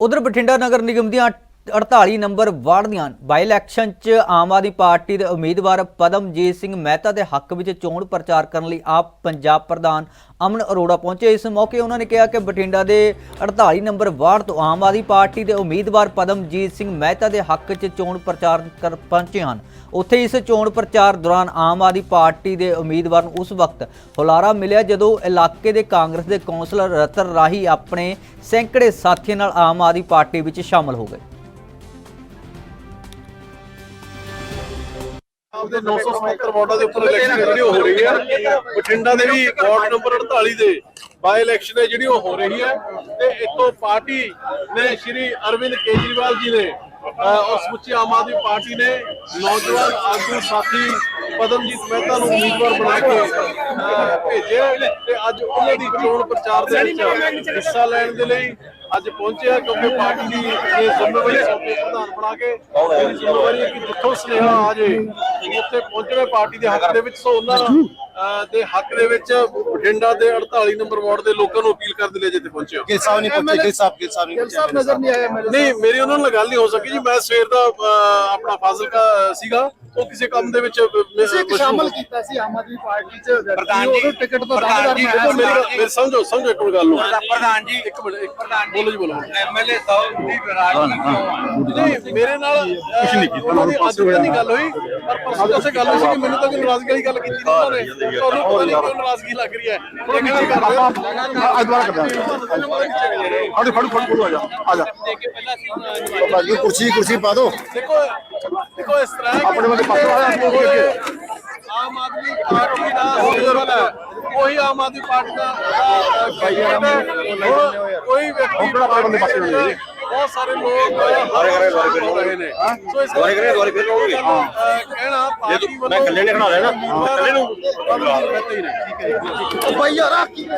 ਉਧਰ ਬਠਿੰਡਾ ਨਗਰ ਨਿਗਮ ਦੀਆਂ 48 number ward ਦੀਆਂ ਬਾਈ ਇਲੈਕਸ਼ਨ 'ਚ ਆਮ ਆਦਮੀ ਪਾਰਟੀ ਦੇ ਉਮੀਦਵਾਰ ਪਦਮਜੀਤ ਸਿੰਘ ਮਹਿਤਾ ਦੇ ਹੱਕ ਵਿੱਚ ਚੋਣ ਪ੍ਰਚਾਰ ਕਰਨ ਲਈ ਆਪ ਪੰਜਾਬ ਪ੍ਰਧਾਨ ਅਮਨ ਅਰੋੜਾ ਪਹੁੰਚੇ। ਇਸ ਮੌਕੇ ਉਹਨਾਂ ਨੇ ਕਿਹਾ ਕਿ ਬਠਿੰਡਾ ਦੇ 48 ਨੰਬਰ ਵਾਰਡ ਤੋਂ ਆਮ ਆਦਮੀ ਪਾਰਟੀ ਦੇ ਉਮੀਦਵਾਰ ਪਦਮਜੀਤ ਸਿੰਘ ਮਹਿਤਾ ਦੇ ਹੱਕ 'ਚ ਚੋਣ ਪ੍ਰਚਾਰ ਕਰ ਪਹੁੰਚੇ ਹਨ। ਉੱਥੇ ਇਸ ਚੋਣ ਪ੍ਰਚਾਰ ਦੌਰਾਨ ਆਮ ਆਦਮੀ ਪਾਰਟੀ ਦੇ ਉਮੀਦਵਾਰ ਨੂੰ ਉਸ ਵਕਤ ਹੁਲਾਰਾ ਮਿਲਿਆ ਜਦੋਂ ਇਲਾਕੇ ਦੇ ਕਾਂਗਰਸ ਦੇ ਕੌਂਸਲਰ ਰਤਨ ਰਾਹੀ ਆਪਣੇ ਸੈਂਕੜੇ ਸਾਥੀਆਂ ਨਾਲ ਆਮ ਆਦਮੀ ਪਾਰਟੀ ਵਿੱਚ ਸ਼ਾਮਲ ਹੋ ਗਏ। ਆਪਦੇ 977 ਵਾਰਡਾਂ ਦੇ ਉੱਪਰ ਇਲੈਕਸ਼ਨ ਜਿਹੜੀ ਹੋ ਰਹੀ ਹੈ। ਬਠਿੰਡਾ ਦੇ ਵੀ ਵਾਰਡ ਨੰਬਰ 48 ਦੇ ਬਾਈ ਇਲੈਕਸ਼ਨ ਹੈ ਜਿਹੜੀ ਉਹ ਹੋ ਰਹੀ ਹੈ। ਤੇ ਇਤੋਂ ਪਾਰਟੀ ਨੇ ਸ਼੍ਰੀ ਅਰਵਿੰਦ ਕੇਜਰੀਵਾਲ ਜੀ ਨੇ ਔਰ ਸਮੁੱਚੀ ਆਮ ਆਦਮੀ ਪਾਰਟੀ ਨੇ ਨੌਜਵਾਨ ਆਗੂ ਸਾਥੀ ਪਦਮਜੀਤ ਮਹਿਤਾ ਨੂੰ ਉਮੀਦਵਾਰ ਬਣਾ ਕੇ ਅਹ, ਤੇ ਅੱਜ ਉਹਨਾਂ ਦੀ ਚੋਣ ਪ੍ਰਚਾਰ ਦੇ ਵਿੱਚ ਹਿੱਸਾ ਲੈਣ ਦੇ ਲਈ ਅੱਜ ਪਹੁੰਚਿਆ ਕਿਉਂਕਿ ਪਾਰਟੀ ਦੀ ਇਹ ਜ਼ਿੰਮੇਵਾਰੀ ਸੌਂਪੀ ਪ੍ਰਧਾਨ ਬਣਾ ਕੇ ਜ਼ਿੰਮੇਵਾਰੀ ਹੈ ਕਿ ਜਿੱਥੋਂ ਸੁਨੇਹਾ ਆ ਜੇ ਉੱਥੇ ਪਹੁੰਚਵੇ ਪਾਰਟੀ ਦੇ ਹੱਕ ਦੇ ਵਿੱਚ ਸੋ ਉਹਨਾਂ ਦੇ ਹੱਕ ਦੇ ਵਿੱਚ ਬਠਿੰਡਾ ਦੇ 48 ਨੰਬਰ ਵਾਰਡ ਦੇ ਲੋਕਾਂ ਨੂੰ ਅਪੀਲ ਕਰਨ ਦੇ ਲਈ ਜਿੱਥੇ ਪਹੁੰਚੇ ਹੋ। ਗਿਲ ਸਾਹਿਬ ਨਹੀਂ ਪਹੁੰਚੇ ਗਿਲ ਸਾਹਿਬ ਗਿਲ ਸਾਹਿਬ ਨਹੀਂ ਪਹੁੰਚੇ ਸਾਹਿਬ ਨਜ਼ਰ ਨਹੀਂ ਆਇਆ ਮੇਰੇ ਨਹੀਂ ਮੇਰੀ ਉਹਨਾਂ ਨਾਲ ਗੱਲ ਨਹੀਂ ਹੋ ਸਕੀ ਜੀ ਮੈਂ ਸਵੇਰ ਦਾ ਆਪਣਾ ਫਾਜ਼ਿਲਕਾ ਸੀਗਾ। ਉਹ ਕਿਸੇ ਕੰਮ ਦੇ ਵਿੱਚ ਕਿਸੇ ਇੱਕ ਸ਼ਾਮਲ ਕੀਤਾ ਸੀ ਆਮ ਆਦਮੀ ਪਾਰਟੀ ਚ। ਪ੍ਰਧਾਨ ਜੀ, ਉਹ ਟਿਕਟ ਤੋਂ ਪ੍ਰਧਾਨ ਦਾਅਵੇਦਾਰ ਜੀ, ਮੈਂ ਮੇਰੀ ਸਮਝੋ ਸਮਝੋ ਇੱਕ ਗੱਲ ਨੂੰ। ਪ੍ਰਧਾਨ ਜੀ ਇੱਕ ਮਿੰਟ ਇੱਕ ਪ੍ਰਧਾਨ ਜੀ ਬੋਲੋ ਜੀ ਬੋਲੋ। ਐਮਐਲਏ ਸਾਹਿਬ ਦੀ ਨਾਰਾਜ਼ਗੀ ਕਿਉਂ ਆ ਨਹੀਂ ਮੇਰੇ ਨਾਲ ਕੁਝ ਨਹੀਂ ਕੀਤਾ ਉਹਨਾਂ ਦੀ ਅੱਜ ਦੀ ਗੱਲ ਹੋਈ ਪਰ ਪਰਸੋਂ ਜਿਵੇਂ ਗੱਲ ਹੋਈ ਸੀ ਕਿ ਮੈਨੂੰ ਤਾਂ ਕੋਈ ਨਾਰਾਜ਼ਗੀ ਵਾਲੀ ਗੱਲ ਕੀਤੀ ਨਹੀਂ ਉਹਨਾਂ ਨੇ। ਤੁਹਾਨੂੰ ਪਤਾ ਨਹੀਂ ਕਿਉਂ ਨਾਰਾਜ਼ਗੀ ਲੱਗ ਰਹੀ ਹੈ। ਗੱਲ ਹੈ ਅੱਜ ਦੁਬਾਰਾ ਕਰਦਾ ਫੜ ਫੜ ਫੜ ਫੜ ਆ ਜਾ ਆ ਜਾ। ਕੁਰਸੀ ਕੁਰਸੀ ਪਾ ਦੋ ਦੇਖੋ ਦੇਖੋ ਇਸ ਤਰ੍ਹਾਂ ਹੈ ਆਪਣੇ ਵੱਲ ਪਾਸੋਂ ਆ ਜਾ, ਅੱਗੇ। ਆਮ ਆਦਮੀ ਪਾਰਟੀ ਦਾ ਸਿਰਫ ਹੈ ਉਹੀ ਆਮ ਆਦਮੀ ਪਾਰਟੀ ਦਾ ਕੈਂਡੀਡੇਟ ਹੈ ਹੁਣ ਕੋਈ ਵਿਅਕਤੀ ਆਪਣੇ ਬੰਦੇ ਪਾਸੇ ਹੋ। ਜਾਈਏ। ਬਹੁਤ ਸਾਰੇ ਲੋਕ ਹਰ ਹੋ ਰਹੇ ਨੇ। ਸੋ ਇਸ ਦੁਬਾਰੇ ਕਰੇ, ਦੁਬਾਰੇ ਫਿਰ। ਅਹ, ਕਹਿਣਾ ਪਾਰਟੀ ਵੱਲੋਂ ਮੈਂ ਇਕੱਲੇ ਨੇ ਖੜਾ ਲੈਣਾ ਇਕੱਲੇ ਨੂੰ ਬਹਿਤੇ ਹੀ ਨੇ ਭਾਈ ਯਾਰ ਆ ਕੀ